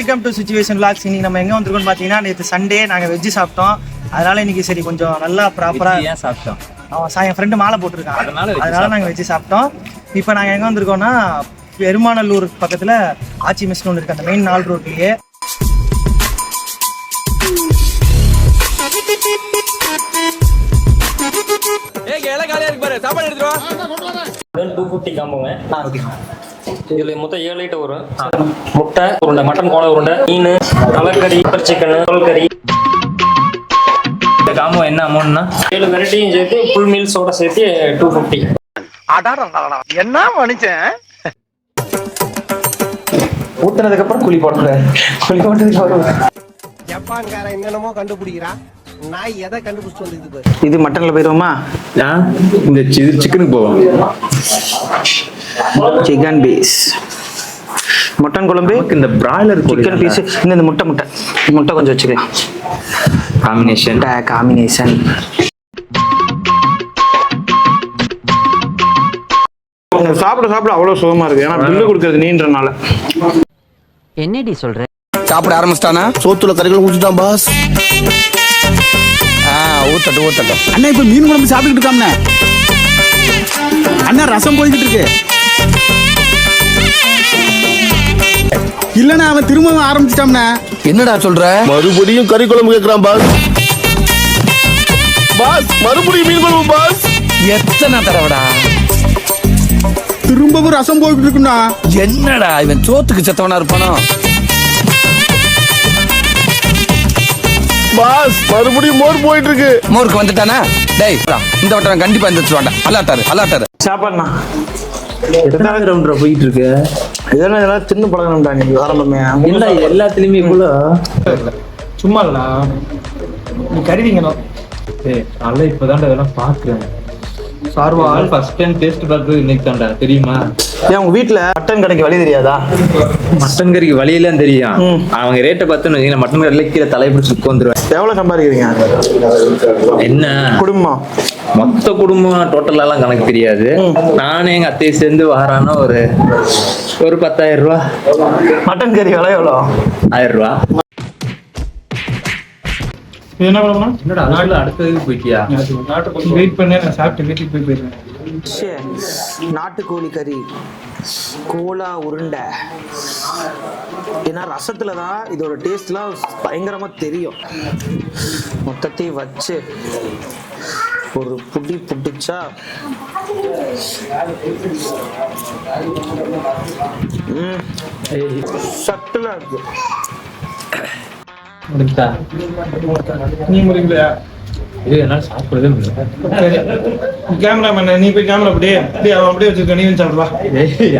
Welcome to situation vlogs. இன்னைக்கு நம்ம எங்க வந்திருக்கோம்னு பாத்தீங்கன்னா நேற்று சண்டே நாங்க வெஜ்ஜு சாப்பிட்டோம். அதனால இன்னைக்கு சரி கொஞ்சம் நல்லா ப்ராப்பரா ஏன் சாப்பிட்டோம்? அவன் சா- என் ஃப்ரெண்டு மாலை போட்டிருக்கான். அதனால அதனால நாங்க வெஜ்ஜு சாப்பிட்டோம். இப்போ நாங்க எங்க வந்திருக்கோம்னா பெருமாநல்லூர் பக்கத்துல ஆச்சி மெஸ்னு ஒன்று இருக்கு. அந்த மெயின் நாள் ரோட்லயே டூ ஃபிஃப்டி காம்போங்க இதுல மொத்தம் ஏழு ஐட்டம் வரும் முட்டை உருண்டை மட்டன் கோலை உருண்டை மீன் தலைக்கறி பெப்பர் சிக்கன் தோல் கறி இந்த காம்போ என்ன அமௌண்ட்னா ஏழு வெரைட்டியும் சேர்த்து ஃபுல் மீல்ஸோட சேர்த்து டூ ஃபிஃப்டி என்ன மனுஷன்? ஊத்துனதுக்கு அப்புறம் குழி போடுறேன் குழி போட்டதுக்கு அப்புறம். ஜப்பான்காரன் என்னென்னமோ கண்டுபிடிக்கிறான். நாய் எதை கண்டுபிடிச்சு இது மட்டன்ல போயிருவோமா? இந்த சிக்கனுக்கு போவோம். சிக்கன் பீஸ் மட்டன் குழம்பு? இந்த பிராய்லர் சிக்கன் பீஸ் இந்த இந்த முட்டை முட்டை. முட்டை கொஞ்சம் வச்சுக்கலாம். காம்பினேஷன் காம்பினேஷன் சாப்பிட சாப்பிட அவ்வளவு சுகமா இருக்கு. ஏன்னா பில்லு கொடுக்கறது நீன்றனால. என்னடி சொல்ற? சாப்பிட ஆரம்பிச்சிட்டானா? சோத்துல கறிகள் ஊத்திட்டான் பாஸ். ஆ ஊத்தட்டும் ஊத்தட்டும். அண்ணா இப்ப மீன் குழம்பு சாப்பிட்டுக்கிட்டு இருக்காம்ண்ணே. அண்ணா ரசம் போய்கிட்டு இருக்கு. இல்லண்ணா அவன் திரும்பவும் ஆரம்பிச்சிட்டாம்ண்ணே என்னடா சொல்ற? மறுபடியும் கறி குழம்பு கேக்குறான் பாஸ். பாஸ் மறுபடியும் மீன் குழம்பு பாஸ். எத்தனை தடவைடா? திரும்பவும் ரசம் போய்கிட்டு இருக்குண்ணா என்னடா இவன் சோத்துக்கு செத்தவனா இருப்பானோ? பாஸ் மறுபடியும் மோர் போயிட்டு இருக்கு மோருக்கு வந்துட்டானா? டேய் இந்த வட்டம் கண்டிப்பா எந்திரிச்சு வேண்டாம் அல்லாட்டாரு அல்லாட்டாரு. சாப்பாடுண்ணா. எத்தனாவது ரவுண்டரா போயிட்டு இருக்கு இதெல்லாம் இதெல்லாம் தின்னு பழகணும்டா நீ ஆரம்பமே. என்ன எல்லாத்துலயுமே இவ்வளோ? சும்மா இல்ல நீ கருவிங்கணும் ஏய் நல்லா இப்போதான்டா இதெல்லாம் பாக்குறேன். சார்வால் ஃபர்ஸ்ட் டைம் டேஸ்ட் பார்த்தது இன்னைக்கு தான்டா தெரியுமா? ஏன் உங்க வீட்டுல மட்டன் கடைக்கு வழி தெரியாதா? மட்டன் கறிக்கு வழியெல்லாம் தெரியும். அவங்க ரேட்டை பார்த்து வச்சுக்கோங்க மட்டன் கறில கீழே தலை பிடிச்சி உட்காந்துருவேன் எவ்வளவு சம்பாதிக்கிறீங்க? என்ன? குடும்பம். மொத்த குடும்பம் டோட்டலாலாம் கணக்கு தெரியாது. நானும் எங்க அத்தையை சேர்ந்து வாரானா ஒரு ஒரு பத்தாயிரம் ரூபா. மட்டன் கறி விலை எவ்வளோ? ஆயிரம் ரூபா. என்ன என்னடா நாட்டுல அடுத்ததுக்கு போயிட்டியா? வெயிட் பண்ணி நான் சாப்பிட்டு வீட்டுக்கு போய் போயிருவேன் நாட்டுக்கோழி கறி கோலா உருண்டை. ஏன்னா ரசத்துல தான் இதோட டேஸ்ட்லாம் பயங்கரமா தெரியும். மொத்தத்தையும் வச்சு ஒரு புடி புடிச்சா ம். சட்டுலா இருக்கு முடிஞ்சா நீ முடிக்கலையா இது என்னால சாப்பிடவே முடியல. கேமராமேன் நீ போய் கேமரா அப்படியே அப்படியே அவன் அப்படியே வச்சிருக்க நீ வந்து சாப்பிடலாம் ஏய்,